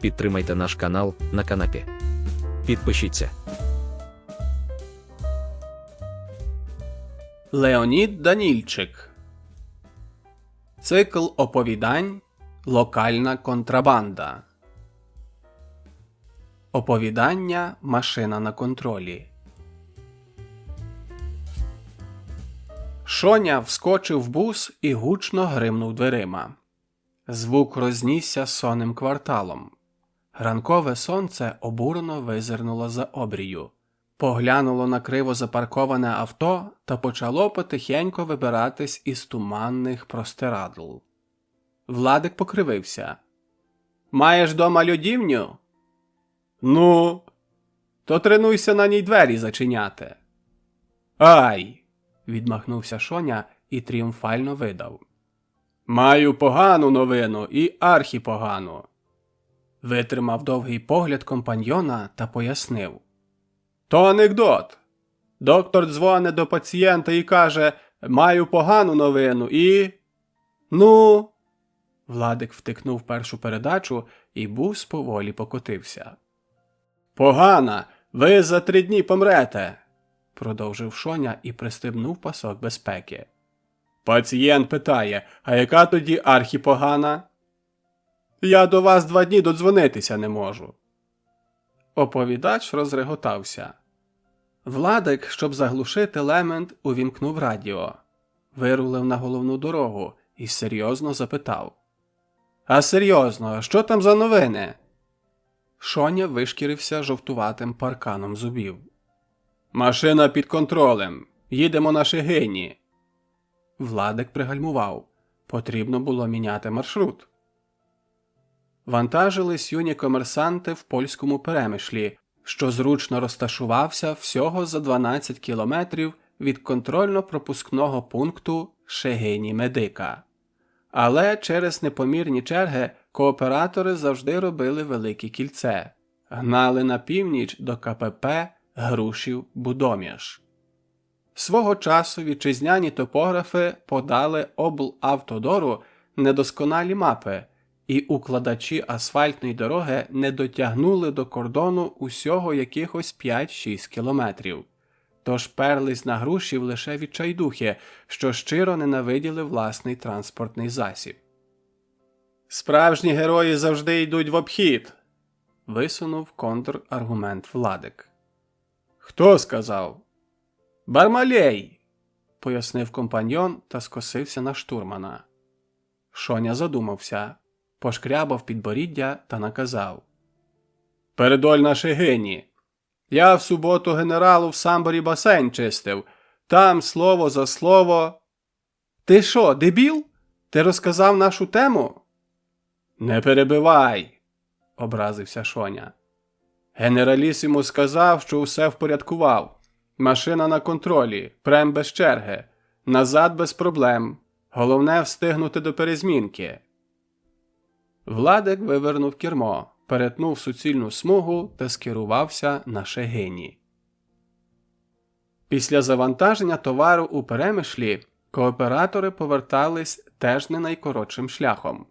Підтримайте наш канал на канапі. Підпишіться. Леонід Данільчик Цикл оповідань Локальна контрабанда. Оповідання Машина на контролі. Шоня вскочив в бус і гучно гримнув дверима. Звук рознісся сонним кварталом. Ранкове сонце обурено визирнуло за обрію, поглянуло на криво запарковане авто та почало потихенько вибиратись із туманних простирадл. Владик покривився. Маєш дома людівню? Ну, то тренуйся на ній двері зачиняти. Ай. відмахнувся Шоня і тріумфально видав. Маю погану новину і архіпогану. Витримав довгий погляд компаньйона та пояснив. То анекдот. Доктор дзвонить до пацієнта і каже: Маю погану новину і. Ну. Владик втикнув першу передачу, і бус поволі покотився. Погана, ви за три дні помрете, продовжив Шоня і пристебнув пасок безпеки. Пацієнт питає, а яка тоді архіпогана? Я до вас два дні додзвонитися не можу. Оповідач розреготався. Владик, щоб заглушити лемент, увімкнув радіо, вирулив на головну дорогу і серйозно запитав. А серйозно, що там за новини? Шоня вишкірився жовтуватим парканом зубів. Машина під контролем. Їдемо на Шигині. Владик пригальмував. Потрібно було міняти маршрут. Вантажились юні комерсанти в польському перемишлі, що зручно розташувався всього за 12 кілометрів від контрольно-пропускного пункту Шегині Медика. Але через непомірні черги кооператори завжди робили велике кільце, гнали на північ до КПП Грушів Будоміж. Свого часу вітчизняні топографи подали облавтодору недосконалі мапи, і укладачі асфальтної дороги не дотягнули до кордону усього якихось 5-6 кілометрів. Тож перлись на грушів лише відчайдухи, що щиро ненавиділи власний транспортний засіб. Справжні герої завжди йдуть в обхід. висунув контраргумент Владик. Хто сказав? Бармалей, пояснив компаньон та скосився на штурмана. Шоня задумався, пошкрябав підборіддя та наказав Передоль на Шигині. Я в суботу генералу в самборі басейн чистив. Там слово за слово. Ти що, дебіл? Ти розказав нашу тему? Не перебивай, образився Шоня. Генералісіму сказав, що усе впорядкував. Машина на контролі, прем без черги, назад без проблем. Головне встигнути до перезмінки. Владик вивернув кермо, перетнув суцільну смугу та скерувався на шегині. Після завантаження товару у перемишлі кооператори повертались теж не найкоротшим шляхом.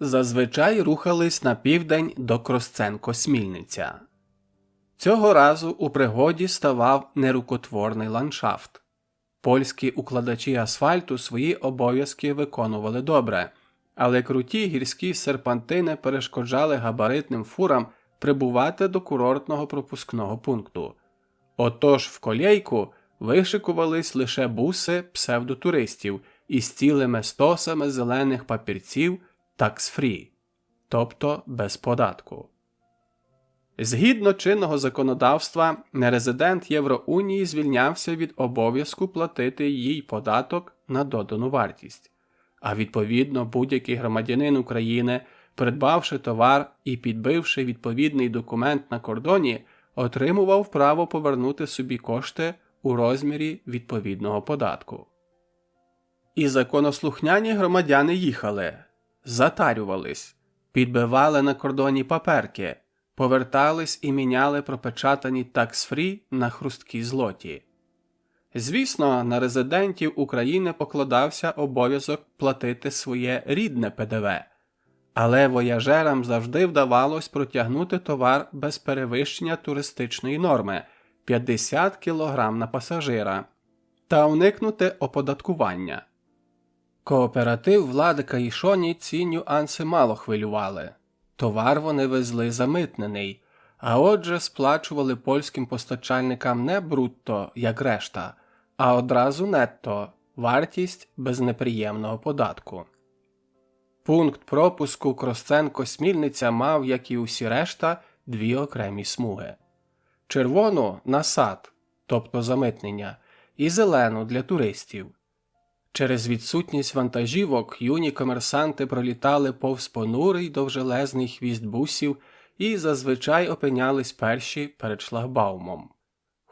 Зазвичай рухались на південь до Кросценко-Смільниця. Цього разу у пригоді ставав нерукотворний ландшафт. Польські укладачі асфальту свої обов'язки виконували добре, але круті гірські серпантини перешкоджали габаритним фурам прибувати до курортного пропускного пункту. Отож в колейку вишикувались лише буси псевдотуристів із цілими стосами зелених папірців такс-фрі, тобто без податку. Згідно чинного законодавства, нерезидент Євроунії звільнявся від обов'язку платити їй податок на додану вартість, а відповідно будь-який громадянин України, придбавши товар і підбивши відповідний документ на кордоні, отримував право повернути собі кошти у розмірі відповідного податку. І законослухняні громадяни їхали, затарювались, підбивали на кордоні паперки повертались і міняли пропечатані такс-фрі на хрусткі злоті. Звісно, на резидентів України покладався обов'язок платити своє рідне ПДВ, Але вояжерам завжди вдавалось протягнути товар без перевищення туристичної норми 50 кг на пасажира та уникнути оподаткування. Кооператив Владика і ці нюанси мало хвилювали. Товар вони везли замитнений, а отже сплачували польським постачальникам не брутто, як решта, а одразу нетто вартість без неприємного податку. Пункт пропуску Кросценко Смільниця мав, як і усі решта, дві окремі смуги: червону на сад, тобто замитнення, і зелену для туристів. Через відсутність вантажівок юні комерсанти пролітали повз понурий довжелезний хвіст бусів і зазвичай опинялись перші перед шлагбаумом.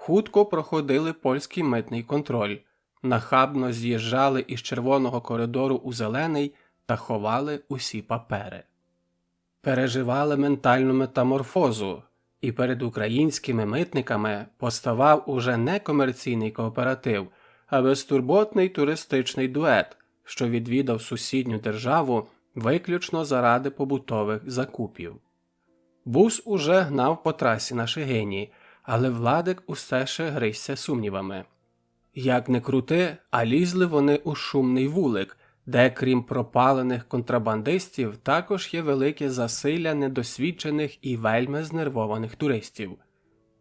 Хутко проходили польський митний контроль, нахабно з'їжджали із червоного коридору у зелений та ховали усі папери. Переживали ментальну метаморфозу, і перед українськими митниками поставав уже не комерційний кооператив, а безтурботний туристичний дует, що відвідав сусідню державу виключно заради побутових закупів. Бус уже гнав по трасі на Шигині, але Владик усе ще гризся сумнівами. Як не крути, а лізли вони у шумний вулик, де, крім пропалених контрабандистів, також є велике засилля недосвідчених і вельми знервованих туристів.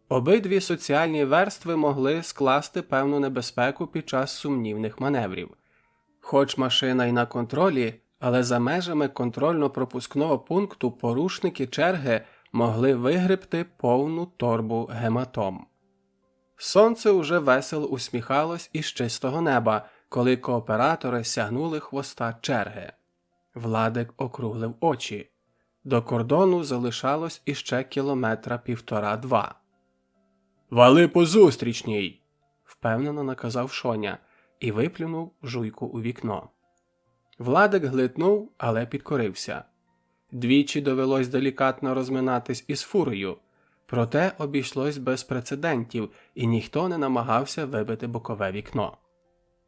Обидві соціальні верстви могли скласти певну небезпеку під час сумнівних маневрів. Хоч машина й на контролі, але за межами контрольно-пропускного пункту порушники черги могли вигребти повну торбу гематом. Сонце уже весело усміхалось із чистого неба, коли кооператори сягнули хвоста черги. Владик округлив очі. До кордону залишалось іще кілометра півтора-два. Вали по зустрічній, впевнено наказав Шоня і виплюнув жуйку у вікно. Владик глитнув, але підкорився. Двічі довелось делікатно розминатись із фурою, проте обійшлось без прецедентів, і ніхто не намагався вибити бокове вікно.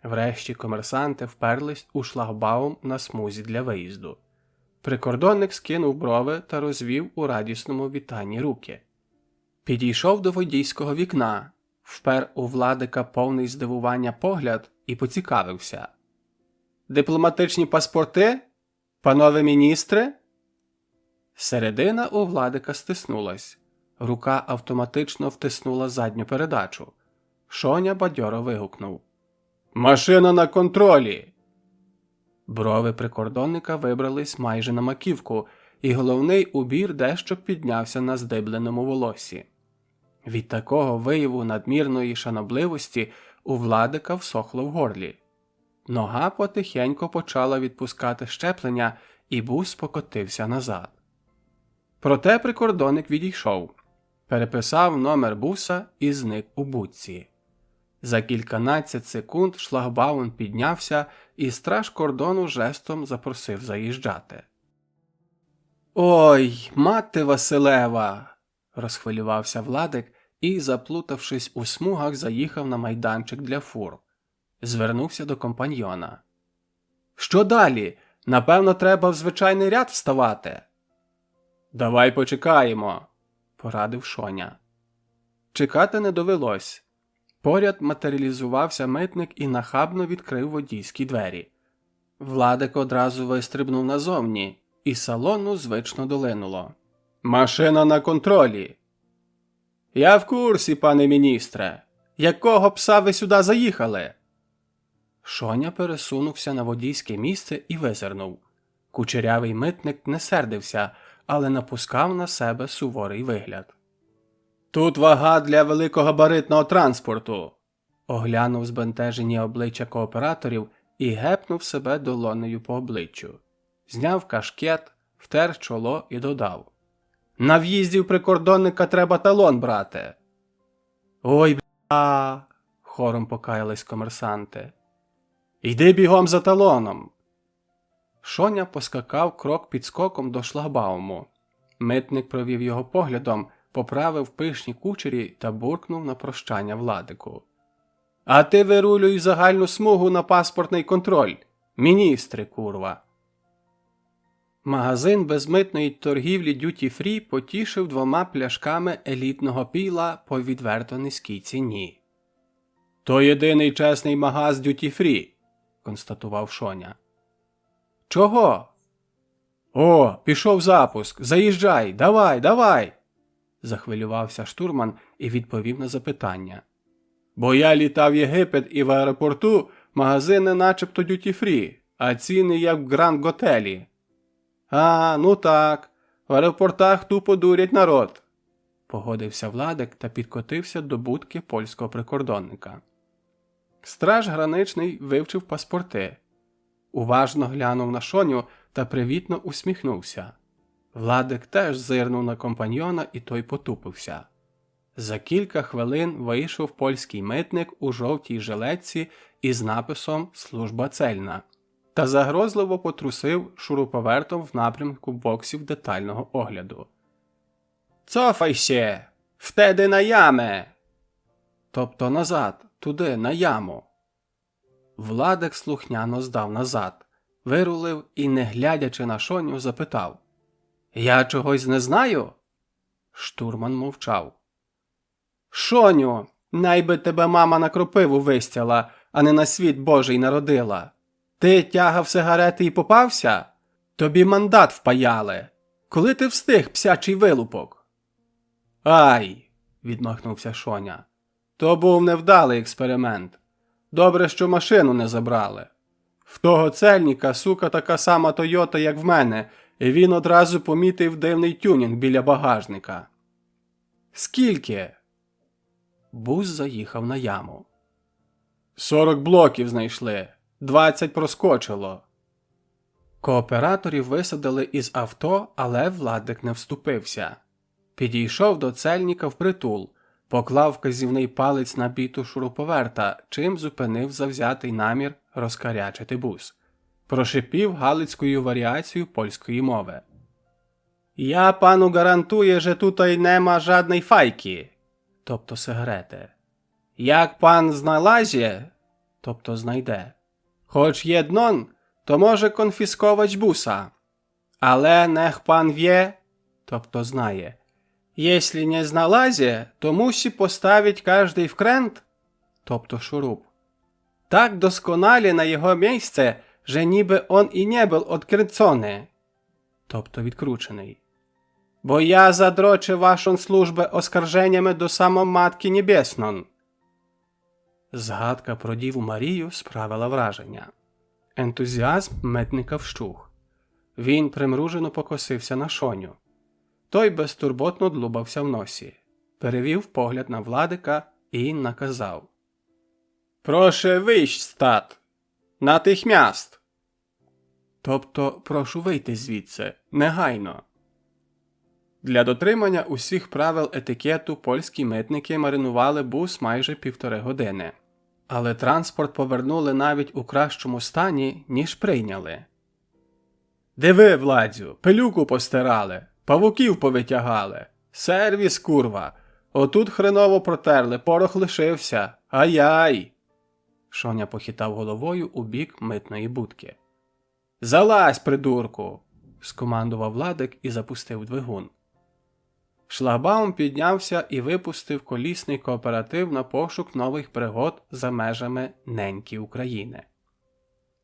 Врешті комерсанти вперлись у шлагбаум на смузі для виїзду. Прикордонник скинув брови та розвів у радісному вітанні руки. Підійшов до водійського вікна, впер у владика повний здивування погляд і поцікавився. Дипломатичні паспорти? Панове міністри? Середина у владика стиснулась. Рука автоматично втиснула задню передачу. Шоня бадьоро вигукнув. Машина на контролі. Брови прикордонника вибрались майже на маківку, і головний убір дещо піднявся на здибленому волосі. Від такого вияву надмірної шанобливості у владика всохло в горлі. Нога потихеньку почала відпускати щеплення, і бус покотився назад. Проте прикордонник відійшов, переписав номер буса і зник у будці. За кільканадцять секунд шлагбаун піднявся, і страж кордону жестом запросив заїжджати. Ой, мати Василева. розхвилювався Владик і, заплутавшись у смугах, заїхав на майданчик для фур. Звернувся до компаньйона. Що далі? Напевно, треба в звичайний ряд вставати. Давай почекаємо, порадив Шоня. Чекати не довелось. Поряд матеріалізувався митник і нахабно відкрив водійські двері. Владик одразу вистрибнув назовні, і салону звично долинуло. Машина на контролі. Я в курсі, пане міністре. Якого пса ви сюди заїхали? Шоня пересунувся на водійське місце і визирнув. Кучерявий митник не сердився, але напускав на себе суворий вигляд. Тут вага для великогабаритного транспорту. оглянув збентежені обличчя кооператорів і гепнув себе долонею по обличчю. Зняв кашкет, втер чоло і додав. На в'їзді в прикордонника треба талон брати. Ой, бля. хором покаялись комерсанти. Йди бігом за талоном. Шоня поскакав крок під скоком до шлагбауму. Митник провів його поглядом, поправив пишні кучері та буркнув на прощання владику. А ти вирулюй загальну смугу на паспортний контроль. Міністри, курва. Магазин безмитної торгівлі Duty Free потішив двома пляшками елітного піла по відверто низькій ціні. То єдиний чесний магаз Duty Free, констатував Шоня. Чого? О, пішов запуск. Заїжджай, давай, давай. захвилювався штурман і відповів на запитання. Бо я літав в Єгипет і в аеропорту магазини начебто Duty Free, а ціни як в Гранд Готелі. А, ну так. В аеропортах тупо дурять народ. Погодився Владик та підкотився до будки польського прикордонника. Страж граничний вивчив паспорти, уважно глянув на шоню та привітно усміхнувся. Владик теж зирнув на компаньйона, і той потупився. За кілька хвилин вийшов польський митник у жовтій жилетці із написом Служба цельна та загрозливо потрусив шуруповертом в напрямку боксів детального огляду. Цофай ще! Втеди на яме! Тобто назад, туди, на яму. Владик слухняно здав назад, вирулив і, не глядячи на шоню, запитав Я чогось не знаю? Штурман мовчав. Шоню, найби тебе мама на кропиву вистяла, а не на світ Божий народила. Ти тягав сигарети і попався? Тобі мандат впаяли. Коли ти встиг, псячий вилупок? Ай, відмахнувся Шоня. То був невдалий експеримент. Добре, що машину не забрали. В того цельніка сука така сама Тойота, як в мене, і він одразу помітив дивний тюнінг біля багажника. Скільки? Бус заїхав на яму. Сорок блоків знайшли, двадцять проскочило. Кооператорів висадили із авто, але владик не вступився. Підійшов до цельніка впритул, поклав вказівний палець на біту шуруповерта, чим зупинив завзятий намір розкарячити бус. Прошипів галицькою варіацією польської мови. Я пану гарантую, що тут нема жадної файки, тобто сигарети. Як пан знalazє, тобто знайде, хоч єднон, то може конфісковать буса. Але нех пан вє, тобто знає. Єслі не знalazє, то мусі поставить каждий вкрент, тобто шуруп. Так досконалі на його місце, że ніби он і не був odkręcony, тобто відкручений. Бо я задрочив вашон службę оскарженнями до самого Матки Небесnon. Згадка про Діву Марію справила враження. Ентузіазм метника вщух. Він примружено покосився на шоню. Той безтурботно длубався в носі, перевів погляд на владика і наказав Проше вийść стат. Натихмяст. Тобто прошу вийти звідси негайно. Для дотримання усіх правил етикету польські митники маринували бус майже півтори години, але транспорт повернули навіть у кращому стані, ніж прийняли. Диви, Владзю, пилюку постирали, павуків повитягали. Сервіс, курва. Отут хреново протерли, порох лишився. Ай-яй. Шоня похитав головою у бік митної будки. Залазь, придурку. скомандував Владик і запустив двигун. Шлагбаум піднявся і випустив колісний кооператив на пошук нових пригод за межами неньки України.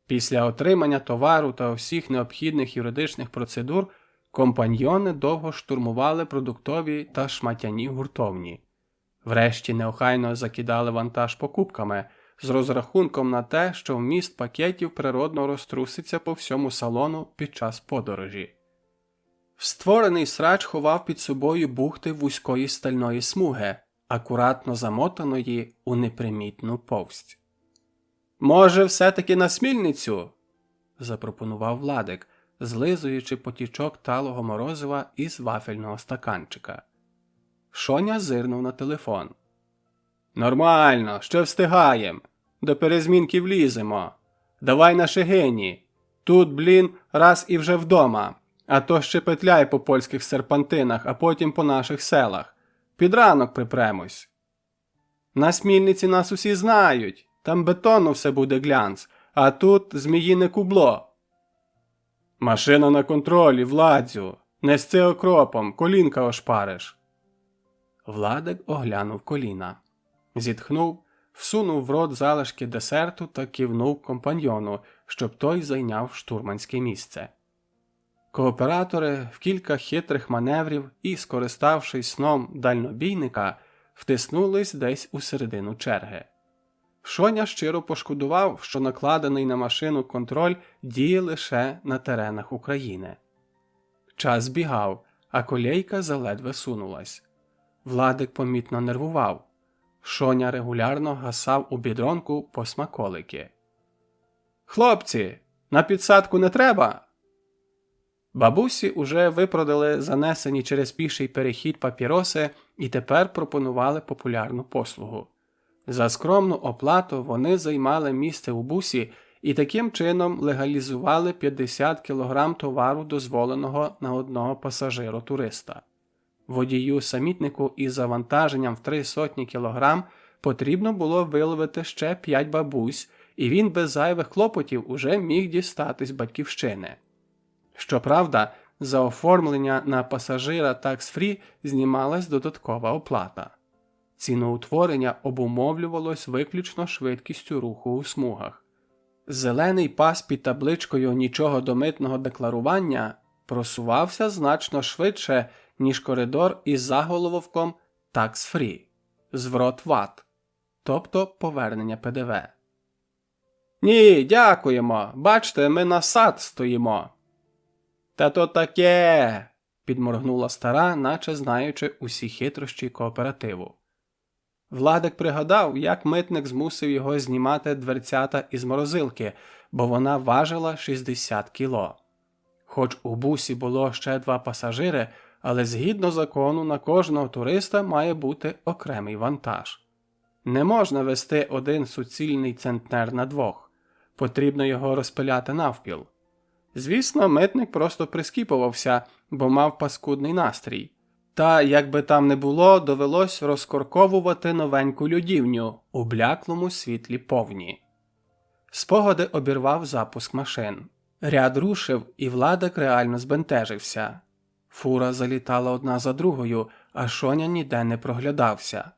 Після отримання товару та всіх необхідних юридичних процедур компаньйони довго штурмували продуктові та шматяні гуртовні. Врешті неохайно закидали вантаж покупками з розрахунком на те, що вміст пакетів природно розтруситься по всьому салону під час подорожі. Створений срач ховав під собою бухти вузької стальної смуги, акуратно замотаної у непримітну повсть. Може, все-таки на смільницю? запропонував Владик, злизуючи потічок талого морозива із вафельного стаканчика. Шоня зирнув на телефон. Нормально, ще встигаєм. До перезмінки вліземо. Давай на шегині. Тут, блін, раз і вже вдома. А то ще петляй по польських серпантинах, а потім по наших селах. Під ранок припремось. На смільниці нас усі знають. Там бетону все буде глянц, а тут зміїне кубло. Машина на контролі, владзю. Нести окропом, колінка ошпариш. Владик оглянув коліна, зітхнув, всунув в рот залишки десерту та кивнув компаньйону, щоб той зайняв штурманське місце. Кооператори в кілька хитрих маневрів і, скориставшись сном дальнобійника, втиснулись десь у середину черги. Шоня щиро пошкодував, що накладений на машину контроль діє лише на теренах України. Час збігав, а колейка заледве сунулась. Владик помітно нервував. Шоня регулярно гасав у бідронку по смаколики. Хлопці, на підсадку не треба. Бабусі уже випродали занесені через піший перехід папіроси і тепер пропонували популярну послугу. За скромну оплату вони займали місце у бусі і таким чином легалізували 50 кг товару, дозволеного на одного пасажиру туриста. Водію самітнику із завантаженням в три сотні кілограм потрібно було виловити ще 5 бабусь, і він без зайвих клопотів уже міг дістатись батьківщини. Щоправда, за оформлення на пасажира такс-фрі знімалась додаткова оплата. Ціноутворення обумовлювалось виключно швидкістю руху у смугах. Зелений пас під табличкою нічого до митного декларування просувався значно швидше, ніж коридор із заголовком Tax Free зворот ват, тобто повернення ПДВ. Ні, дякуємо. Бачте, ми на сад стоїмо. Та то таке. підморгнула стара, наче знаючи усі хитрощі кооперативу. Владик пригадав, як митник змусив його знімати дверцята із морозилки, бо вона важила 60 кіло. Хоч у бусі було ще два пасажири, але згідно закону на кожного туриста має бути окремий вантаж. Не можна вести один суцільний центнер на двох, потрібно його розпиляти навпіл. Звісно, митник просто прискіпувався, бо мав паскудний настрій. Та, як би там не було, довелось розкорковувати новеньку людівню у бляклому світлі повні. Спогади обірвав запуск машин. Ряд рушив, і Владик реально збентежився. Фура залітала одна за другою, а шоня ніде не проглядався.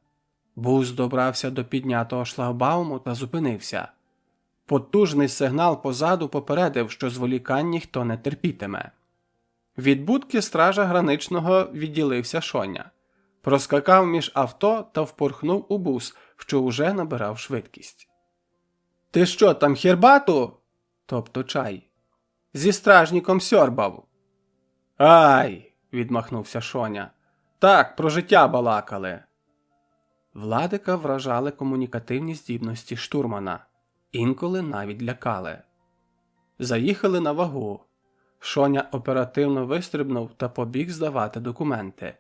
Бус добрався до піднятого шлагбауму та зупинився. Потужний сигнал позаду попередив, що зволікань ніхто не терпітиме. Від будки стража граничного відділився шоня, проскакав між авто та впорхнув у бус, що уже набирав швидкість. Ти що там хербату? тобто чай. Зі стражніком сьорбав. Ай. відмахнувся шоня. Так, про життя балакали. Владика вражали комунікативні здібності штурмана, інколи навіть лякали. Заїхали на вагу. Шоня оперативно вистрибнув та побіг здавати документи.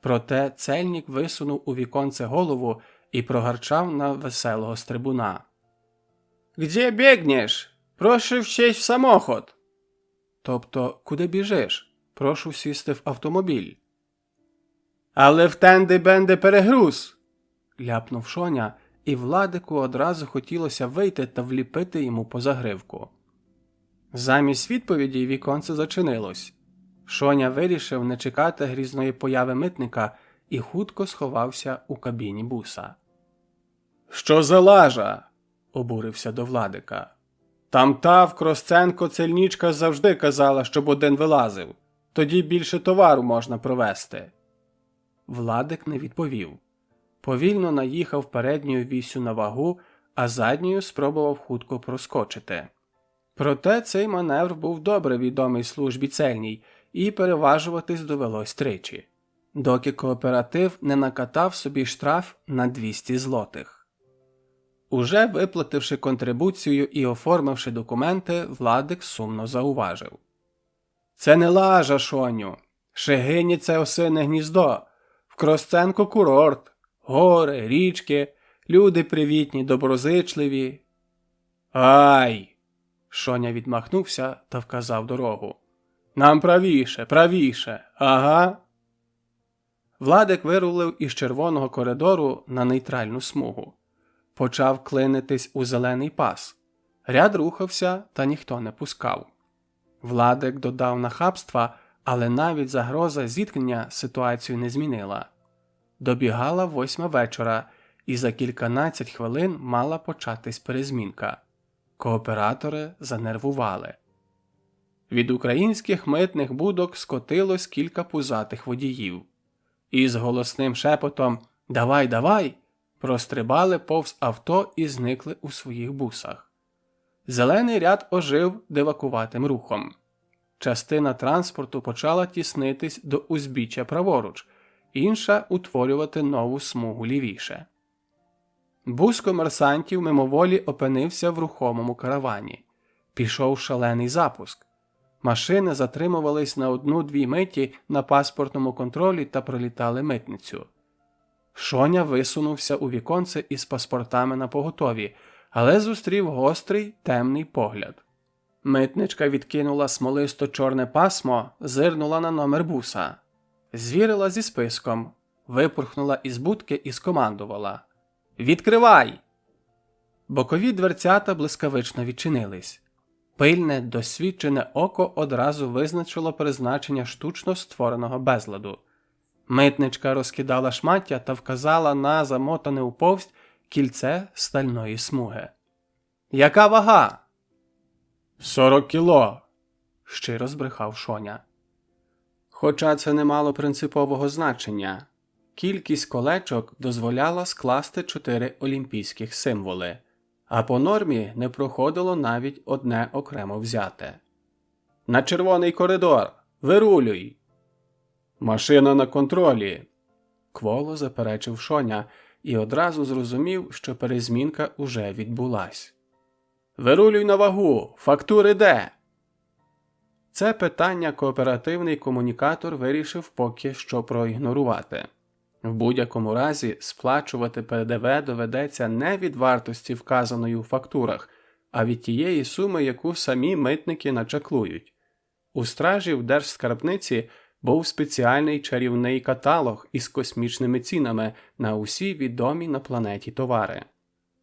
Проте цельник висунув у віконце голову і прогарчав на веселого стрибуна. Где бігнеш? Прошу вчесть в самоход. Тобто, куди біжиш? Прошу сісти в автомобіль. Але в тенди бенде перегруз. ляпнув шоня, і владику одразу хотілося вийти та вліпити йому по загривку. Замість відповіді віконце зачинилось. Шоня вирішив не чекати грізної появи митника і хутко сховався у кабіні буса. Що за лажа? обурився до владика. Там та в Кросценко цельнічка завжди казала, щоб один вилазив. Тоді більше товару можна провести. Владик не відповів. Повільно наїхав передньою вісю на вагу, а задньою спробував хутко проскочити. Проте цей маневр був добре відомий службі цельній, і переважуватись довелось тричі, доки кооператив не накатав собі штраф на 200 злотих. Уже виплативши контрибуцію і оформивши документи, Владик сумно зауважив. Це не лажа, Шоню. Шегині це осине гніздо. В Кросценко курорт, гори, річки, люди привітні, доброзичливі. Ай! Шоня відмахнувся та вказав дорогу. Нам правіше, правіше, ага. Владик вирулив із червоного коридору на нейтральну смугу. Почав клинитись у зелений пас. Ряд рухався, та ніхто не пускав. Владик додав нахабства, але навіть загроза зіткнення ситуацію не змінила. Добігала восьма вечора, і за кільканадцять хвилин мала початись перезмінка. Кооператори занервували. Від українських митних будок скотилось кілька пузатих водіїв. І з голосним шепотом Давай, давай! прострибали повз авто і зникли у своїх бусах. Зелений ряд ожив девакуватим рухом. Частина транспорту почала тіснитись до узбіччя праворуч, інша утворювати нову смугу лівіше. Бус комерсантів мимоволі опинився в рухомому каравані. Пішов шалений запуск. Машини затримувались на одну-дві миті на паспортному контролі та пролітали митницю. Шоня висунувся у віконце із паспортами на поготові, але зустрів гострий темний погляд. Митничка відкинула смолисто чорне пасмо, зирнула на номер буса, звірила зі списком, випорхнула із будки і скомандувала Відкривай! Бокові дверцята блискавично відчинились. Пильне, досвідчене око одразу визначило призначення штучно створеного безладу. Митничка розкидала шмаття та вказала на замотане у повсть кільце стальної смуги. Яка вага? Сорок кіло. щиро збрехав Шоня. Хоча це не мало принципового значення. Кількість колечок дозволяла скласти чотири олімпійських символи, а по нормі не проходило навіть одне окремо взяте. На червоний коридор. Вирулюй. Машина на контролі. Кволо заперечив Шоня і одразу зрозумів, що перезмінка уже відбулась. Вирулюй на вагу, фактури де? Це питання кооперативний комунікатор вирішив поки що проігнорувати. В будь-якому разі сплачувати ПДВ доведеться не від вартості вказаної у фактурах, а від тієї суми, яку самі митники начаклують. У стражів Держскарбниці був спеціальний чарівний каталог із космічними цінами на усі відомі на планеті товари.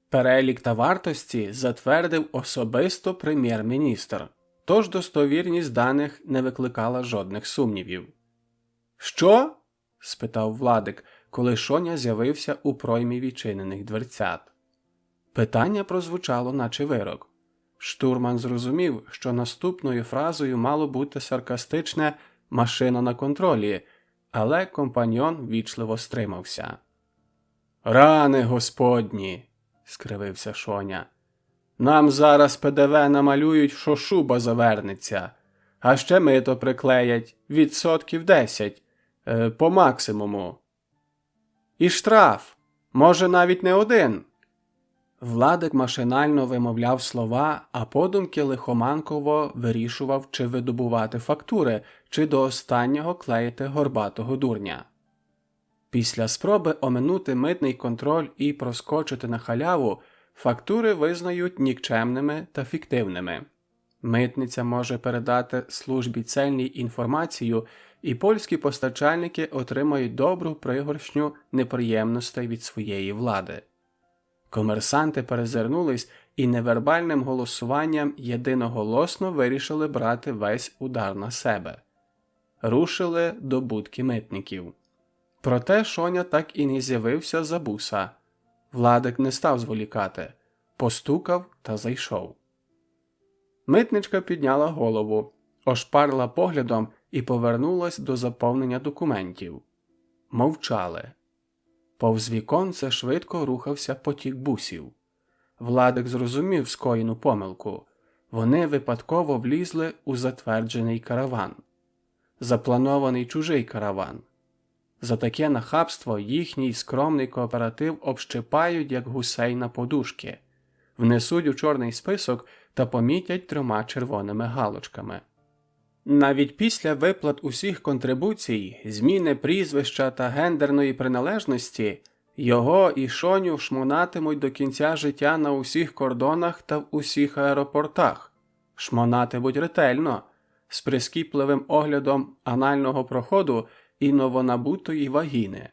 Перелік та вартості затвердив особисто прем'єр-міністр, тож достовірність даних не викликала жодних сумнівів. Що? Спитав Владик, коли Шоня з'явився у проймі відчинених дверцят. Питання прозвучало, наче вирок. Штурман зрозумів, що наступною фразою мало бути саркастичне машина на контролі, але компаньон вічливо стримався. Рани господні, скривився Шоня. Нам зараз ПДВ намалюють, що шуба завернеться, а ще мито приклеять відсотків 10 е, по максимуму. І штраф, може, навіть не один. Владик машинально вимовляв слова, а подумки лихоманково вирішував, чи видобувати фактури, чи до останнього клеїти горбатого дурня. Після спроби оминути митний контроль і проскочити на халяву, фактури визнають нікчемними та фіктивними. Митниця може передати службі цельній інформацію, і польські постачальники отримають добру пригоршню неприємностей від своєї влади. Комерсанти перезирнулись і невербальним голосуванням єдиноголосно вирішили брати весь удар на себе. Рушили до будки митників. Проте Шоня так і не з'явився за буса. Владик не став зволікати, постукав та зайшов. Митничка підняла голову, ошпарила поглядом і повернулась до заповнення документів. Мовчали. Повз віконце швидко рухався потік бусів. Владик зрозумів скоєну помилку. Вони випадково влізли у затверджений караван, запланований чужий караван. За таке нахабство їхній скромний кооператив общипають, як гусей на подушки, внесуть у чорний список та помітять трьома червоними галочками. Навіть після виплат усіх контрибуцій, зміни прізвища та гендерної приналежності його і шоню шмонатимуть до кінця життя на усіх кордонах та в усіх аеропортах, шмонатимуть ретельно, з прискіпливим оглядом анального проходу і новонабутої вагіни.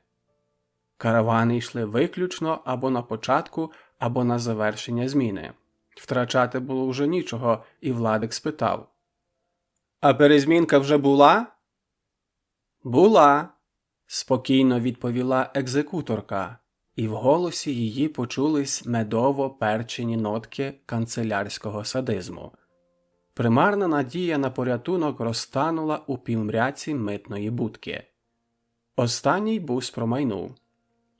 Каравани йшли виключно або на початку, або на завершення зміни. Втрачати було вже нічого, і Владик спитав А перезмінка вже була? Була, спокійно відповіла екзекуторка, і в голосі її почулись медово перчені нотки канцелярського садизму. Примарна надія на порятунок розтанула у півмряці митної будки. Останній бус промайнув.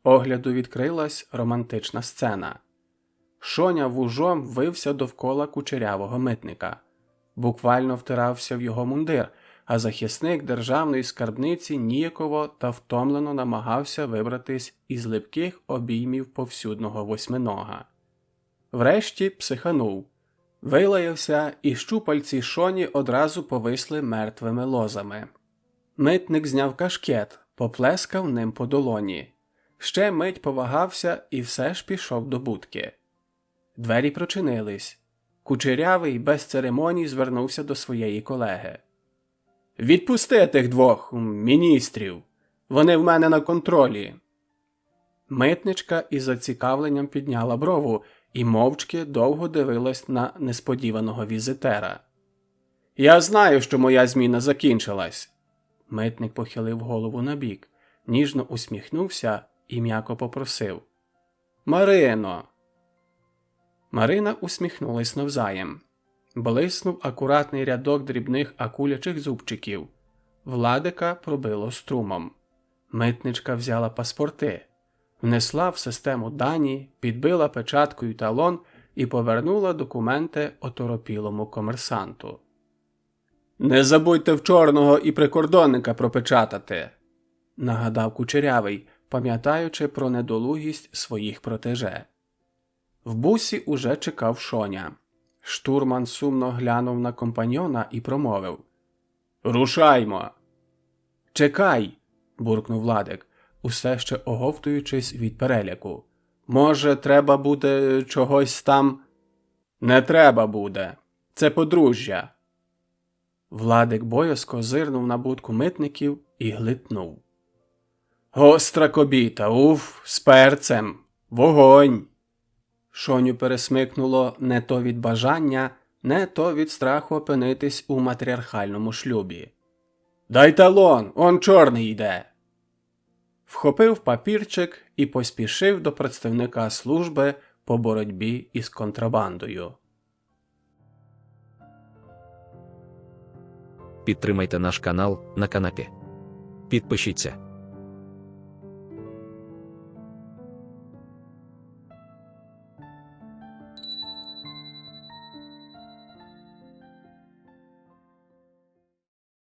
Огляду відкрилась романтична сцена. Шоня вужом вився довкола кучерявого митника, буквально втирався в його мундир, а захисник державної скарбниці ніяково та втомлено намагався вибратись із липких обіймів повсюдного восьминога. Врешті психанув, вилаявся, і щупальці шоні одразу повисли мертвими лозами. Митник зняв кашкет, поплескав ним по долоні. Ще мить повагався і все ж пішов до будки. Двері прочинились. Кучерявий без церемоній звернувся до своєї колеги. Відпусти тих двох міністрів. Вони в мене на контролі. Митничка із зацікавленням підняла брову і мовчки довго дивилась на несподіваного візитера. Я знаю, що моя зміна закінчилась. Митник похилив голову набік, ніжно усміхнувся і м'яко попросив Марино. Марина усміхнулась навзаєм. Блиснув акуратний рядок дрібних акулячих зубчиків. Владика пробило струмом. Митничка взяла паспорти, внесла в систему дані, підбила печаткою талон і повернула документи оторопілому комерсанту. Не забудьте в чорного і прикордонника пропечатати, нагадав кучерявий, пам'ятаючи про недолугість своїх протеже. В бусі уже чекав шоня. Штурман сумно глянув на компаньона і промовив Рушаймо. Чекай. буркнув Владик, усе ще оговтуючись від переляку. Може, треба буде чогось там. Не треба буде. Це подружжя. Владик боязко зирнув на будку митників і глитнув. Гостра кобіта, уф, з перцем, вогонь. Шоню пересмикнуло не то від бажання, не то від страху опинитись у матріархальному шлюбі. Дай талон, он чорний йде. Вхопив папірчик і поспішив до представника служби по боротьбі із контрабандою. Підтримайте наш канал на канапі. Підпишіться.